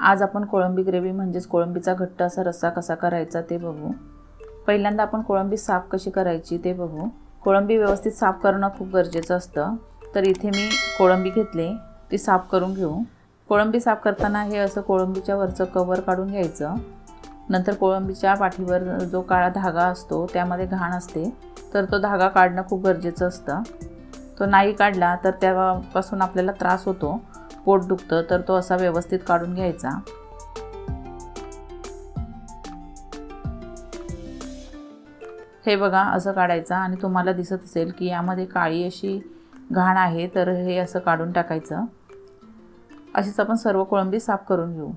आज आपण कोळंबी ग्रेव्ही म्हणजेच कोळंबीचा घट्ट असा रस्सा कसा करायचा ते बघू. पहिल्यांदा आपण कोळंबी साफ कशी करायची ते बघू. कोळंबी व्यवस्थित साफ करणं खूप गरजेचं असतं. तर इथे मी कोळंबी घेतली ती साफ करून घेऊ. कोळंबी साफ करताना हे असं कोळंबीच्या वरचं कवर काढून घ्यायचं. नंतर कोळंबीच्या पाठीवर जो काळा धागा असतो त्यामध्ये घाण असते तर तो धागा काढणं खूप गरजेचं असतं. तो नाही काढला तर त्यापासून आपल्याला त्रास होतो. पोट दुखतं तर तो असा व्यवस्थित काढून घ्यायचा. हे बघा असं काढायचं आणि तुम्हाला दिसत असेल की यामध्ये काळी अशी घाण आहे तर हे असं काढून टाकायचं. अशीच आपण सर्व कोळंबी साफ करून घेऊ.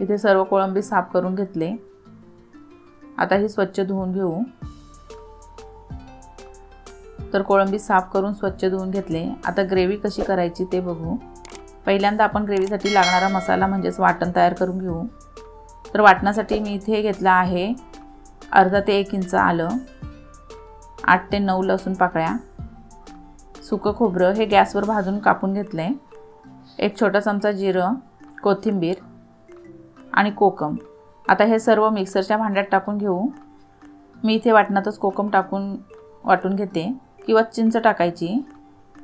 इथे सर्व कोळंबी साफ करून घेतले. आता ही स्वच्छ धुवून घेऊ. तर कोळंबी साफ करून स्वच्छ धुवून घेतले. आता ग्रेव्ही कशी करायची ते बघू. पहिल्यांदा आपण ग्रेव्हीसाठी लागणारा मसाला म्हणजेच वाटण तयार करून घेऊ. तर वाटणासाठी मी इथे घेतला आहे अर्धा ते एक इंच आलं आठ ते नऊ लसूण पाकळ्या सुकं खोबरं हे गॅसवर भाजून कापून घेतलं आहे एक छोटा चमचा जिरं कोथिंबीर आणि कोकम. आता हे सर्व मिक्सरच्या भांड्यात टाकून घेऊ. मी इथे वाटणातच कोकम टाकून वाटून घेते किंवा चिंच टाकायची.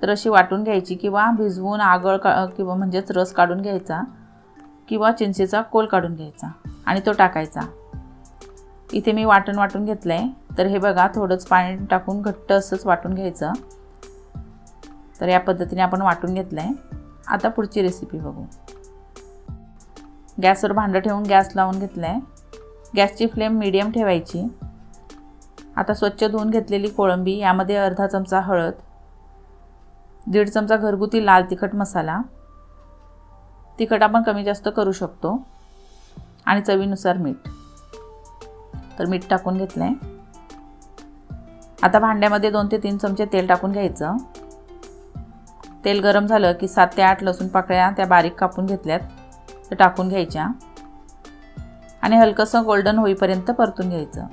तर अशी वाटून घ्यायची किंवा भिजवून आगळ का किंवा म्हणजेच रस काढून घ्यायचा किंवा चिंचेचा कोल काढून घ्यायचा आणि तो टाकायचा. इथे मी वाटण वाटून घेतलं आहे तर हे बघा थोडंच पाणी टाकून घट्ट असंच वाटून घ्यायचं. तर या पद्धतीने आपण वाटून घेतलं आहे आता पुढची रेसिपी बघू. गॅसवर भांडं ठेवून गॅस लावून घेतलं आहे गॅसची फ्लेम मिडियम ठेवायची. आता स्वच्छ धुवून घेतलेली कोळंबी यामध्ये अर्धा चमचा हळद दीड चमचा घरगुती लाल तिखट मसाला. तिखट आपण कमी जास्त करू शकतो. आणि चवीनुसार मीठ. तर मीठ टाकून घेतलं आहे आता भांड्यामध्ये दोन ते तीन चमचे तेल टाकून घ्यायचं. तेल गरम झालं की सात ते आठ लसूण पाकळ्या त्या बारीक कापून घेतल्यात. तर टाकून घ्यायच्या आणि हलकंसं गोल्डन होईपर्यंत परतून घ्यायचं.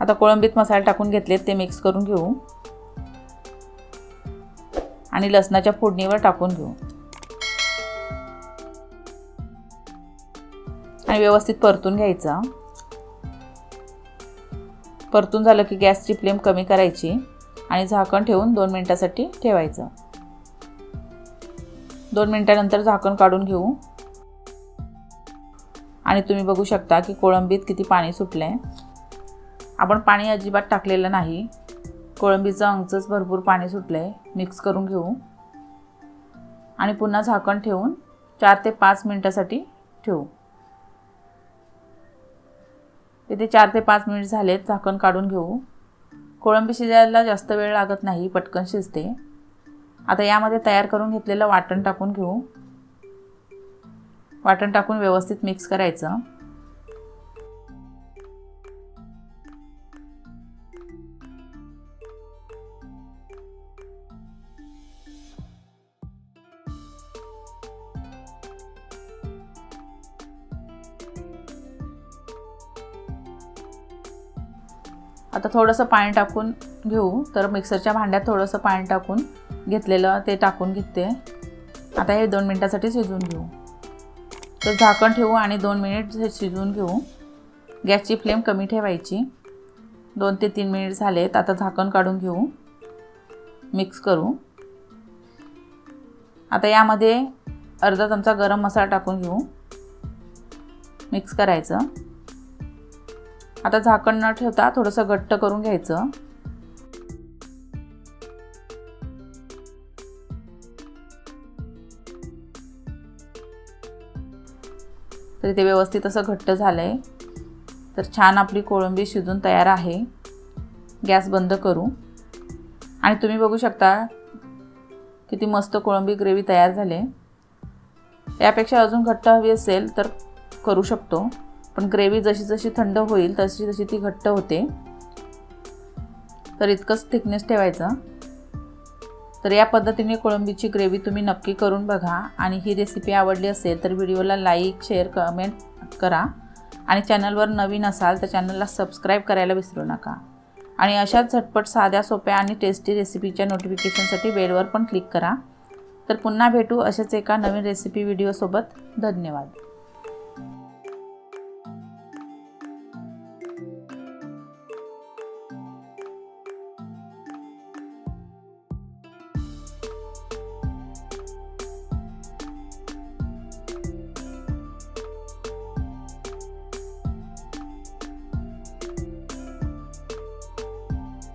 आता कोळंबीत मसाले टाकून घेतलेत ते मिक्स करून घेऊ. आणि लसणाच्या फोडणीवर टाकून घेऊ. आणि व्यवस्थित परतून घ्यायचं. परतून झालं की गॅसची फ्लेम कमी करायची आणि झाकण ठेवून दोन मिनटासाठी ठेवायचं. दोन मिनटानंतर झाकण काढून घेऊ. आणि तुम्ही बघू शकता की कोळंबीत किती पाणी सुटलं आहे आपण पाणी अजिबात टाकलेलं नाही. कोळंबीचं अंगचंच भरपूर पाणी सुटलं आहे मिक्स करून घेऊ. आणि पुन्हा झाकण ठेवून चार ते पाच मिनटासाठी ठेवू. तिथे चार ते पाच मिनिट झालेत झाकण काढून घेऊ. कोळंबी शिजायला जास्त वेळ लागत नाही पटकन शिजते. आता यामध्ये तयार करून घेतलेलं वाटण टाकून घेऊ. वाटण टाकून व्यवस्थित मिक्स करायचं. आता थोडंसं पाणी टाकून घेऊ. तर मिक्सरच्या भांड्यात थोडंसं पाणी टाकून घेतलेलं ते टाकून घेते. आता हे दोन मिनटासाठी शिजवून घेऊ. तर झाकण ठेवू आणि दोन मिनिट शिजवून घेऊ. गॅसची फ्लेम कमी ठेवायची. दोन ते तीन मिनिट झालेत आता झाकण काढून घेऊ. मिक्स करू. आता यामध्ये अर्धा चमचा गरम मसाला टाकून घेऊ. मिक्स करायचं. आता झाकण न ठेवता थोडंसं घट्ट करून घ्यायचं. तर ते व्यवस्थित असं घट्ट झालं आहे तर छान आपली कोळंबी शिजून तयार आहे. गॅस बंद करू. आणि तुम्ही बघू शकता किती मस्त कोळंबी ग्रेव्ही तयार झाली यापेक्षा अजून घट्ट हवी असेल तर करू शकतो. पण ग्रेव्ही जशी जशी थंड होईल तशी तशी ती घट्ट होते. तर इतकंच थिकनेस ठेवायचं. तर या पद्धतीने कोळंबीची ग्रेव्ही तुम्ही नक्की करून बघा. आणि ही रेसिपी आवडली असेल तर व्हिडिओला लाईक शेअर कमेंट करा. आणि चॅनलवर नवीन असाल तर चॅनलला सबस्क्राईब करायला विसरू नका. आणि अशाच झटपट साध्या सोप्या आणि टेस्टी रेसिपीच्या नोटिफिकेशनसाठी बेलवर पण क्लिक करा. तर पुन्हा भेटू अशाच एका नवीन रेसिपी व्हिडिओसोबत धन्यवाद.